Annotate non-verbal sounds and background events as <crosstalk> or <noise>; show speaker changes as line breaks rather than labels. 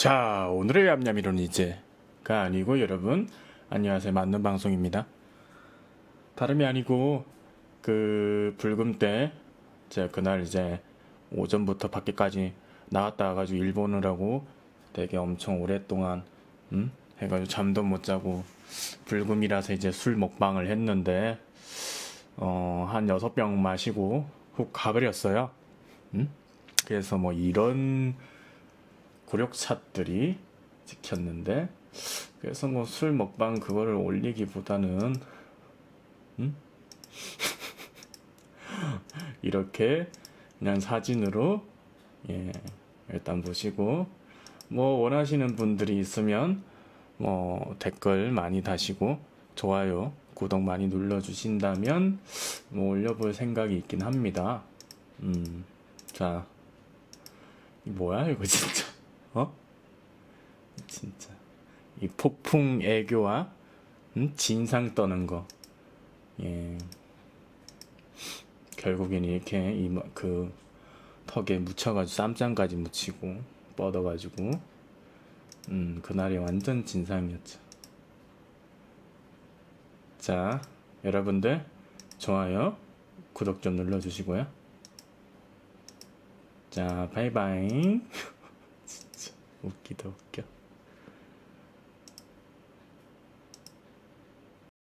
자, 오늘의 얌얌이론는 이제가 아니고 여러분 안녕하세요. 맞는 방송입니다. 다름이 아니고 그 불금 때 제가 그날 이제 오전부터 밖에까지 나갔다 와가지고 일본을 하고 되게 엄청 오랫동안 음? 해가지고 잠도 못 자고 불금이라서 이제 술 먹방을 했는데 어, 한 여섯 병 마시고 훅 가버렸어요. 음? 그래서 뭐 이런 구력샷들이 찍혔는데 그래서 뭐 술 먹방 그거를 올리기보다는 음? <laughs> 이렇게 그냥 사진으로 예 일단 보시고 뭐 원하시는 분들이 있으면 뭐 댓글 많이 다시고 좋아요 구독 많이 눌러 주신다면 뭐 올려볼 생각이 있긴 합니다 음자 뭐야 이거 진짜 어? 진짜 이 폭풍 애교와 음? 진상 떠는 거. 예. 결국엔 이렇게 이그 턱에 묻혀가지고 쌈장까지 묻히고 뻗어가지고 음 그날이 완전 진상이었죠. 자 여러분들 좋아요 구독 좀 눌러주시고요. 자 바이바이. 웃기다 웃겨